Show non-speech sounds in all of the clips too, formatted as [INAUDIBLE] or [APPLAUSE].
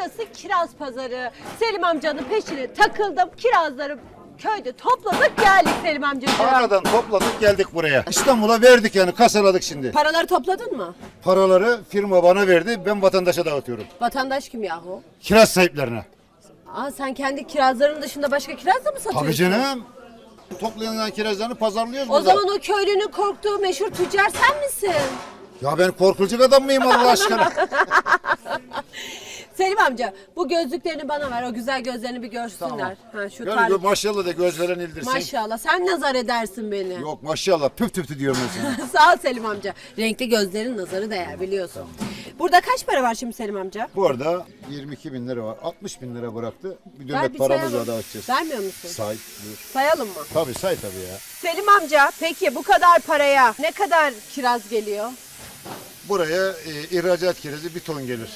Burası kiraz pazarı. Selim amcanın peşine takıldım. Kirazları köyde topladık geldik Selim amcacığım. Tarladan topladık geldik buraya. İstanbul'a verdik yani kasaladık şimdi. Paraları topladın mı? Paraları firma bana verdi ben vatandaşa dağıtıyorum. Vatandaş kim yahu? Kiraz sahiplerine. Aa sen kendi kirazların dışında başka kiraz da mı satıyorsun? Tabii canım. Toplayan kirazlarını pazarlıyoruz O burada. zaman o köylünün korktuğu meşhur tüccar sen misin? Ya ben korkulacak adam mıyım Allah aşkına? [LAUGHS] Selim amca bu gözlüklerini bana ver. O güzel gözlerini bir görsünler. Ha, şu Gör, tar- maşallah de göz veren ildirsin. Maşallah sen nazar edersin beni. Yok maşallah püf tüftü diyorum ben [LAUGHS] sana. Sağ ol Selim amca. Renkli gözlerin nazarı değer biliyorsun. Burada kaç para var şimdi Selim amca? Bu arada 22 bin lira var. 60 bin lira bıraktı. Bir dönem paramız sayalım. var dağıtacağız. Vermiyor musun? Say. buyur. Sayalım mı? Tabii say tabii ya. Selim amca peki bu kadar paraya ne kadar kiraz geliyor? Buraya e, ihracat kirazı bir ton gelir.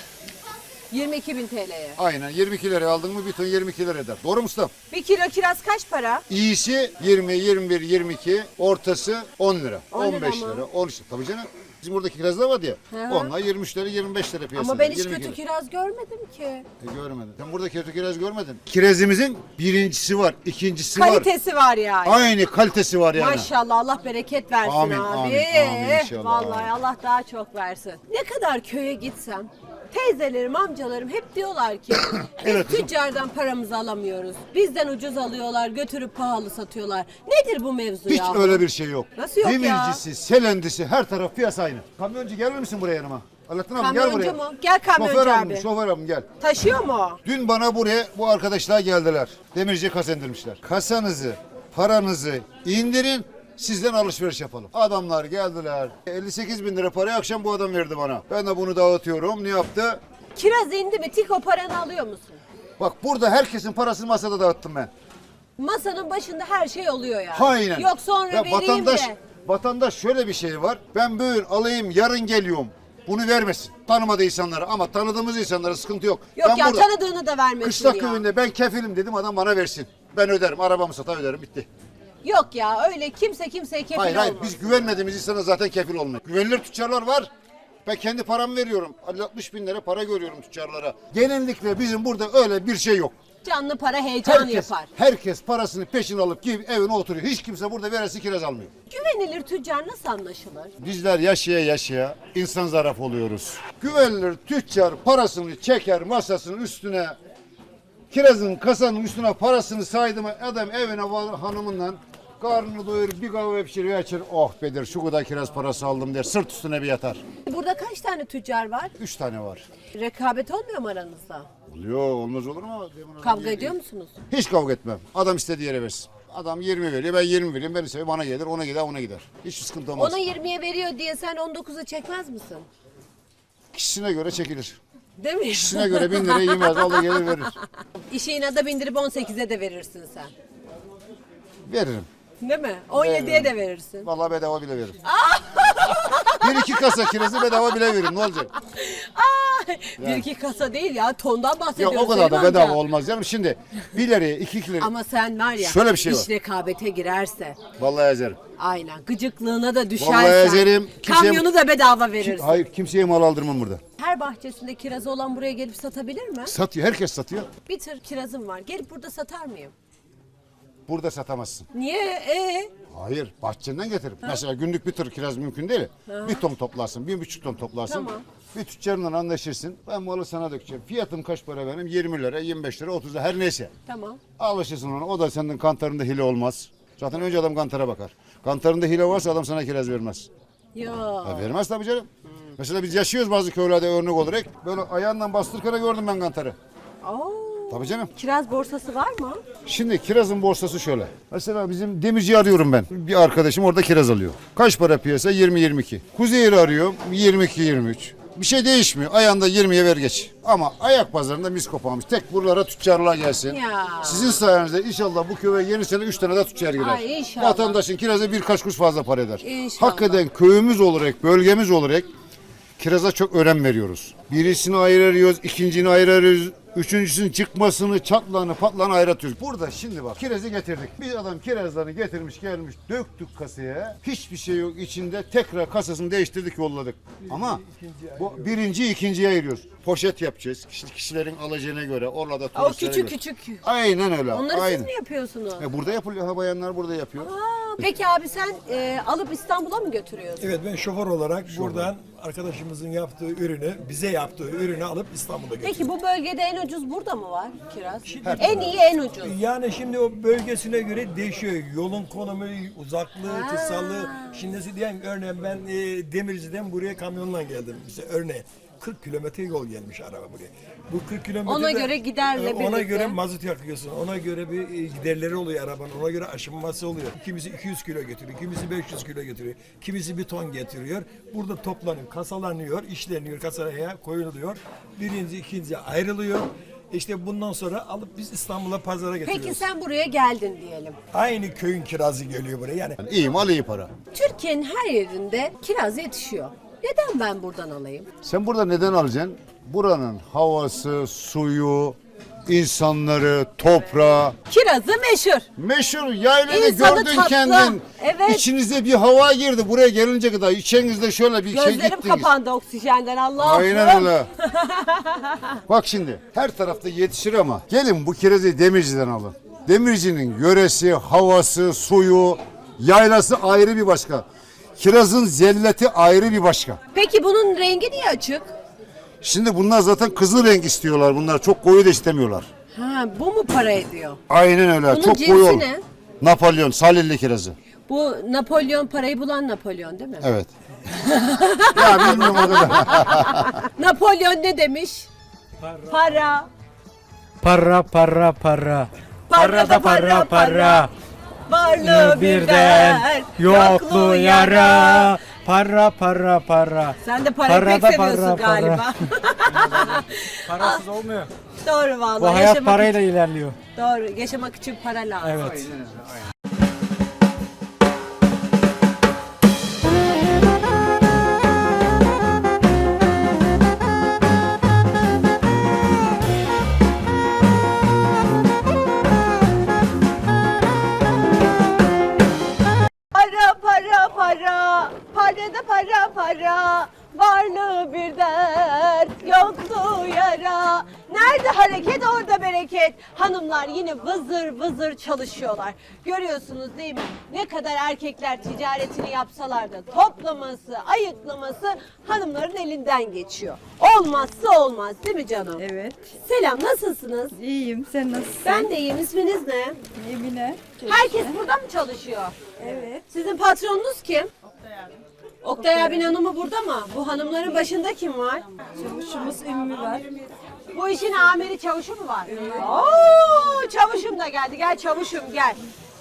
22 bin TL'ye. Aynen 22 liraya aldın mı bir ton 22 lira eder. Doğru mu usta? Bir kilo kiraz kaç para? İyisi 20, 21, 22, ortası 10 lira, 10 lira 15 mı? lira, 13 lira. Tabii canım. Bizim buradaki kirazlar var ya. Hı. Onlar 23 lira, 25 lira piyasada. Ama ben hiç 22 kötü lira. kiraz görmedim ki. E, görmedin. Sen burada kötü kiraz görmedin. Kirazımızın birincisi var, ikincisi var. Kalitesi var yani. Aynı kalitesi var yani. Maşallah Allah bereket versin Amin, abi. amin, amin inşallah. Vallahi Allah daha çok versin. Ne kadar köye gitsem teyzelerim, amcalarım hep diyorlar ki [COUGHS] Evet kızım. tüccardan paramızı alamıyoruz. Bizden ucuz alıyorlar, götürüp pahalı satıyorlar. Nedir bu mevzu Hiç ya? öyle bir şey yok. Nasıl yok ya? Demircisi, selendisi her taraf piyasa aynı. Kamyoncu gelir misin buraya yanıma? Alaaddin abi gel Kamyoncu buraya. mu? Gel kamyoncu şoför abi. Abim, şoför abim gel. Taşıyor mu? o? Dün bana buraya bu arkadaşlar geldiler. Demirciye kasa indirmişler. Kasanızı, paranızı indirin. Sizden alışveriş yapalım. Adamlar geldiler. 58 bin lira parayı akşam bu adam verdi bana. Ben de bunu dağıtıyorum. Ne yaptı? Kiraz indi mi tik o paranı alıyor musun? Bak burada herkesin parasını masada dağıttım ben. Masanın başında her şey oluyor yani. Aynen. Yok sonra Ya vereyim vatandaş, de. Vatandaş şöyle bir şey var. Ben bugün alayım yarın geliyorum. Bunu vermesin. Tanımadığı insanlara ama tanıdığımız insanlara sıkıntı yok. Yok ben ya burada tanıdığını da vermesin kışlak ya. köyünde ben kefilim dedim adam bana versin. Ben öderim. Arabamı satar öderim bitti. Yok ya öyle kimse kimseye kefil Hayır hayır olmaz. biz güvenmediğimiz insana zaten kefil olmuyor. Güvenilir tüccarlar var. Ben kendi paramı veriyorum. 60 bin lira para görüyorum tüccarlara. Genellikle bizim burada öyle bir şey yok. Canlı para heyecan Herkes, yapar. herkes parasını peşin alıp gidip evine oturuyor. Hiç kimse burada veresi kiraz almıyor. Güvenilir tüccar nasıl anlaşılır? Bizler yaşaya yaşaya insan zaraf oluyoruz. Güvenilir tüccar parasını çeker masasının üstüne kirazın kasanın üstüne parasını saydı mı adam evine var hanımından karnını doyurur bir kahve pişiriyor açır oh bedir şu kadar kiraz parası aldım der sırt üstüne bir yatar. Burada kaç tane tüccar var? Üç tane var. Rekabet olmuyor mu aranızda? Oluyor olmaz olur mu? Demin adam Kavga yedi- ediyor musunuz? Hiç kavga etmem. Adam istediği yere versin. Adam 20 veriyor ben 20 veriyorum ben istediğim bana gelir ona gider ona gider. Hiç sıkıntı olmaz. Ona 20'ye veriyor diye sen 19'a çekmez misin? Kişisine göre çekilir. Değil mi? Kişisine göre 1000 lira yemez alır gelir verir. İşi inada bindirip 18'e de verirsin sen. Veririm. Değil mi? 17'ye de verirsin. Vallahi bedava bile veririm. [LAUGHS] bir iki kasa kirazı bedava bile veririm ne olacak? Bir iki kasa değil ya tondan Yok bahsediyoruz. o kadar da Selim bedava amca. olmaz canım. Şimdi bir liraya iki lira. Ama sen var ya Şöyle bir şey iş var. rekabete girerse Vallahi ezerim. aynen gıcıklığına da düşersen Vallahi ezerim. Kimseye- kamyonu da bedava verirsin. Hayır kimseye mal aldırmam burada. Her bahçesinde kirazı olan buraya gelip satabilir mi? Satıyor herkes satıyor. Bir tır kirazım var. Gelip burada satar mıyım? Burada satamazsın. Niye? Ee? Hayır bahçenden getirip. Mesela günlük bir tır kiraz mümkün değil. Bir ton toplarsın, bir buçuk ton toplarsın. Tamam. Bir tüccarla anlaşırsın. Ben malı sana dökeceğim. Fiyatım kaç para benim? 20 lira, 25 lira, 30 lira her neyse. Tamam. Alışırsın ona. O da senin kantarında hile olmaz. Zaten önce adam kantara bakar. Kantarında hile varsa adam sana kiraz vermez. Ya. Vermez tabii canım. Mesela biz yaşıyoruz bazı köylerde örnek olarak. Böyle ayağından bastırkana gördüm ben kantarı. Oo. Tabii canım. Kiraz borsası var mı? Şimdi kirazın borsası şöyle. Mesela bizim demirci arıyorum ben. Bir arkadaşım orada kiraz alıyor. Kaç para piyasa? 20-22. Kuzeyir'i arıyorum 22-23. Bir şey değişmiyor. Ayağında 20'ye ver geç. Ama ayak pazarında mis koparmış. Tek buralara tüccarlar gelsin. Ya. Sizin sayenizde inşallah bu köye yeni sene 3 tane de tüccar girer. Ay, inşallah. Vatandaşın kirazı birkaç kuruş fazla para eder. İnşallah. Hakikaten köyümüz olarak, bölgemiz olarak kiraza çok önem veriyoruz. Birisini ayırıyoruz, ikincini ayırıyoruz, üçüncüsünün çıkmasını, çatlağını, patlağını ayratıyoruz. Burada şimdi bak kirazı getirdik. Bir adam kirazlarını getirmiş gelmiş döktük kasaya. Hiçbir şey yok içinde tekrar kasasını değiştirdik yolladık. Ama bu birinci ikinciye ayırıyoruz. Poşet yapacağız. Kişi- Kişilerin alacağına göre orada O turistlere küçük göre. küçük. Aynen öyle. Onları aynen. siz mi yapıyorsunuz? E, burada yapılıyor. Ha bayanlar burada yapıyor. Aa, peki abi sen e, alıp İstanbul'a mı götürüyorsun? Evet ben şoför olarak buradan arkadaşımızın yaptığı ürünü, bize yaptığı ürünü alıp İstanbul'a götürdüm. Peki bu bölgede en ucuz burada mı var kiraz? En iyi en ucuz. Yani şimdi o bölgesine göre değişiyor. Yolun konumu, uzaklığı, kısalığı. Şimdi size diyeyim örneğin ben e, Demirci'den buraya kamyonla geldim. Mesela örneğin 40 kilometre yol gelmiş araba buraya. Bu 40 kilometre Ona göre giderle Ona birlikte. göre mazot yakıyorsun. Ona göre bir e, giderleri oluyor arabanın. Ona göre aşınması oluyor. Kimisi 200 kilo getiriyor, kimisi 500 kilo getiriyor, kimisi bir ton getiriyor. Burada toplanıyor, kasalanıyor, işleniyor, kasaya koyuluyor. Birinci, ikinci ayrılıyor. İşte bundan sonra alıp biz İstanbul'a pazara getiriyoruz. Peki sen buraya geldin diyelim. Aynı köyün kirazı geliyor buraya. Yani Yani iyi mal iyi para. Türkiye'nin her yerinde kiraz yetişiyor. Neden ben buradan alayım? Sen burada neden alacaksın? Buranın havası, suyu, insanları, toprağı. Kirazı meşhur. Meşhur yaylayı İnsanı gördün tatlı. kendin. Evet. İçinize bir hava girdi. Buraya gelince kadar içinizde şöyle bir şey Gözlerim gittiniz. kapandı oksijenden Allah'ım. Aynen öyle. [LAUGHS] Bak şimdi her tarafta yetişir ama gelin bu kirazı demirciden alın. Demircinin yöresi, havası, suyu, yaylası ayrı bir başka. Kirazın zelleti ayrı bir başka. Peki bunun rengi niye açık? Şimdi bunlar zaten kızıl renk istiyorlar. Bunlar çok koyu da istemiyorlar. Ha, bu mu para ediyor? Aynen öyle. Bunun çok cinsi koyu ol. ne? Napolyon, Salilli kirazı. Bu Napolyon parayı bulan Napolyon değil mi? Evet. [LAUGHS] ya bilmiyorum o kadar. [LAUGHS] Napolyon ne demiş? Para. Para para para. Para da para para. Varlığı birden, yokluğu yara. Para para para. Sen de parayı Para pek da seviyorsun para, galiba. [LAUGHS] Parasız olmuyor. Doğru vallahi. Bu hayat yaşamak parayla için, ilerliyor. doğru. Yaşamak için para lazım. Evet. Görüyorsunuz değil mi? Ne kadar erkekler ticaretini yapsalar da toplaması, ayıklaması hanımların elinden geçiyor. Olmazsa olmaz değil mi canım? Evet. Selam nasılsınız? İyiyim. Sen nasılsın? Ben de iyiyim. İsminiz ne? Emine. Herkes burada mı çalışıyor? Evet. Sizin patronunuz kim? Oktay abinin hanımı burada mı? Bu hanımların başında kim var? Çavuşumuz Ümmü var. Bu işin amiri çavuşu mu var? Oo, çavuşum da geldi. Gel çavuşum gel.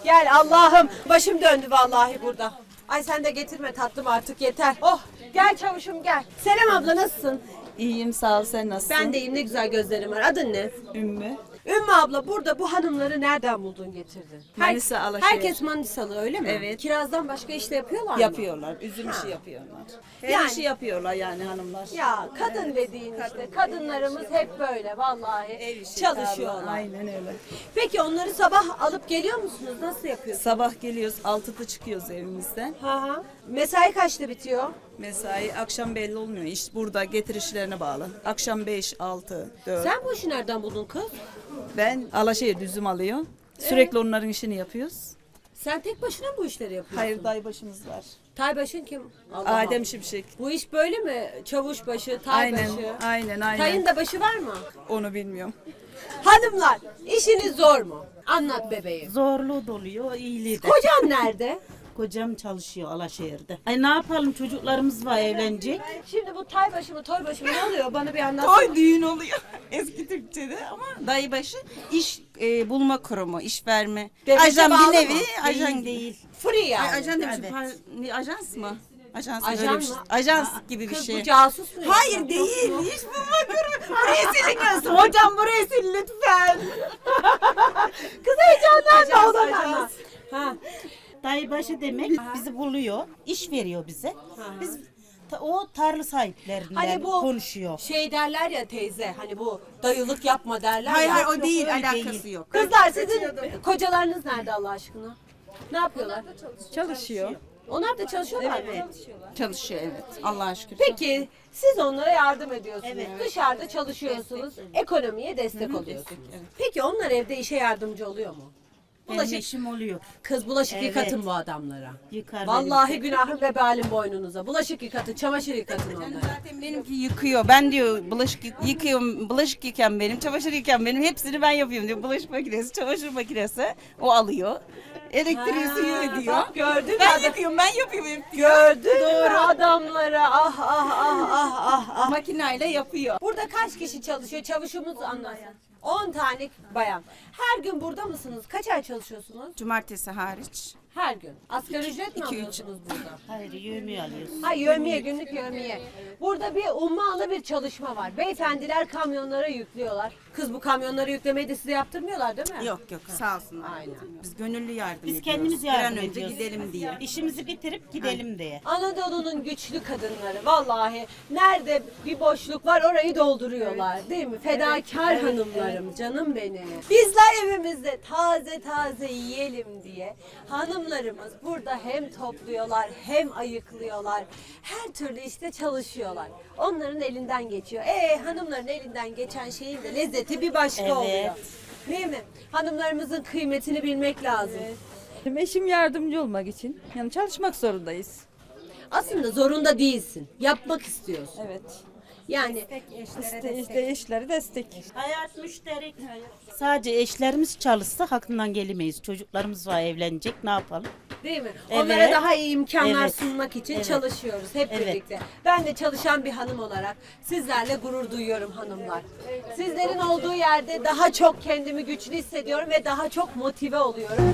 Gel Allah'ım. Başım döndü vallahi burada. Ay sen de getirme tatlım artık yeter. Oh gel çavuşum gel. Selam abla nasılsın? İyiyim sağ ol. Sen nasılsın? Ben deyim ne güzel gözlerim var. Adın ne? Ümmü. Ümmü abla burada bu hanımları nereden buldun getirdin? Manisa, Alaşehir. Herkes Manisalı öyle mi? Evet. Kirazdan başka iş de yapıyorlar mı? Yapıyorlar. Üzüm işi yapıyorlar. Her Yani- işi yapıyorlar yani hanımlar. Ya kadın dediğin işte kadınlarımız hep böyle vallahi Ev işi, çalışıyorlar. tarla, Aynen öyle. Peki onları sabah alıp geliyor musunuz? Nasıl yapıyorsunuz? Sabah geliyoruz. Altıda çıkıyoruz evimizden. Ha ha. Mesai kaçta bitiyor? Mesai akşam belli olmuyor. İş burada getirişlerine bağlı. Akşam 5, 6, 4. Sen bu işi nereden buldun kız? Ben Alaşehir üzüm alıyor. Sürekli onların işini yapıyoruz. Sen tek başına mı bu işleri yapıyorsun? Hayır daybaşımız var. Taybaşın kim? Allah Adem Allah. Şimşek. Bu iş böyle mi? Çavuşbaşı, Aynen, taybaşı. aynen, aynen. Tayın da başı var mı? Onu bilmiyorum. Hanımlar işiniz zor mu? Anlat bebeğim. Zorluğu doluyor, iyiliği de. Kocam nerede? Kocam çalışıyor Alaşehir'de. Ay ne yapalım çocuklarımız var evlenecek. Şimdi bu taybaşı mı toybaşı mı ne oluyor? Bana bir anlatsana. Toy düğün oluyor [LAUGHS] eski Türkçe'de ama dayıbaşı iş e, bulma kurumu, iş verme. Devlete ajan bağlı bir nevi, mı? ajan değil. Free yani. Ay, ajan demişim, Evet. par- ne, ajans mı? Ajans, Ajan öyle bir şey. mı? Ajans gibi bir Kız şey. bu casus mu? Hayır değil, iş bulma kurumu. Buraya siliniyorsun. [LAUGHS] Hocam buraya sil lütfen. Kız heyecanlanma Ajans, ona ajans. Ha. Dayıbaşı demek bizi buluyor, iş veriyor bize. Biz ta- o tarla sahiplerinden Hani bu konuşuyor. şey derler ya teyze hani bu dayılık yapma derler Hayır ya. hayır o değil öyle alakası değil. yok. Kızlar sizin kocalarınız nerede Allah aşkına? Ne yapıyorlar? Çalışıyor. Onlar da çalışıyorlar mı? Çalışıyor evet. Allah'a şükür. Peki siz onlara yardım ediyorsunuz. Evet. Dışarıda çalışıyorsunuz. Ekonomiye destek oluyorsunuz. Peki onlar evde işe yardımcı oluyor mu? Bulaşık, eşim oluyor. kız bulaşık Evet. yıkatın bu adamlara. Yıkar Vallahi günahım vebalin boynunuza. Bulaşık yıkatın, çamaşır yıkatın onlara. Zaten benimki yıkıyor. Ben diyor bulaşık yı- yıkıyorum. Bulaşık yıkan benim, çamaşır yıkan benim. Hepsini ben yapıyorum diyor. Bulaşık makinesi, çamaşır makinesi o alıyor. Elektriği suyu ödüyor. Bak gördün mü Ben yapıyorum, ben yapıyorum. Gördün mü adamlara? Ah ah ah ah ah ah. Makineyle yapıyor. Burada kaç kişi çalışıyor? Çavuşumuz anlasın. 10 tane bayan. Her gün burada mısınız? Kaç ay çalışıyorsunuz? Cumartesi hariç. Her gün. Asgari ücret mi alıyorsunuz burada? Hayır yövmiye alıyorsun. Ha yövmiye, günlük yövmiye. Burada bir ummalı bir çalışma var. Beyefendiler kamyonlara yüklüyorlar. Kız bu kamyonları yüklemeyi de size yaptırmıyorlar değil mi? Yok yok sağ olsunlar. Aynen. Biz gönüllü yardım Biz ediyoruz. kendimiz Bir yardım an önce ediyoruz. gidelim diye. İşimizi bitirip gidelim diye. Anadolu'nun güçlü kadınları vallahi nerede bir boşluk var orayı dolduruyorlar değil mi? Fedakar hanımlarım canım benim. Bizler evimizde taze taze yiyelim diye hanımlarımız burada hem topluyorlar hem ayıklıyorlar. Her türlü işte çalışıyorlar. Onların elinden geçiyor. E hanımların elinden geçen şeyin de lezzeti bir başka Evet. oluyor. Değil mi? Hanımlarımızın kıymetini bilmek lazım. Eşim yardımcı olmak için. Yani çalışmak zorundayız. Aslında zorunda değilsin. Yapmak istiyorsun. Evet. Yani İşte, işte eşleri destek. Hayat müşterek. Sadece eşlerimiz çalışsa hakkından gelemeyiz. Çocuklarımız var evlenecek ne yapalım? değil mi? Evet. Onlara daha iyi imkanlar Evet. sunmak için Evet. çalışıyoruz hep Evet. birlikte. Ben de çalışan bir hanım olarak sizlerle gurur duyuyorum hanımlar. Sizlerin olduğu yerde daha çok kendimi güçlü hissediyorum ve daha çok motive oluyorum.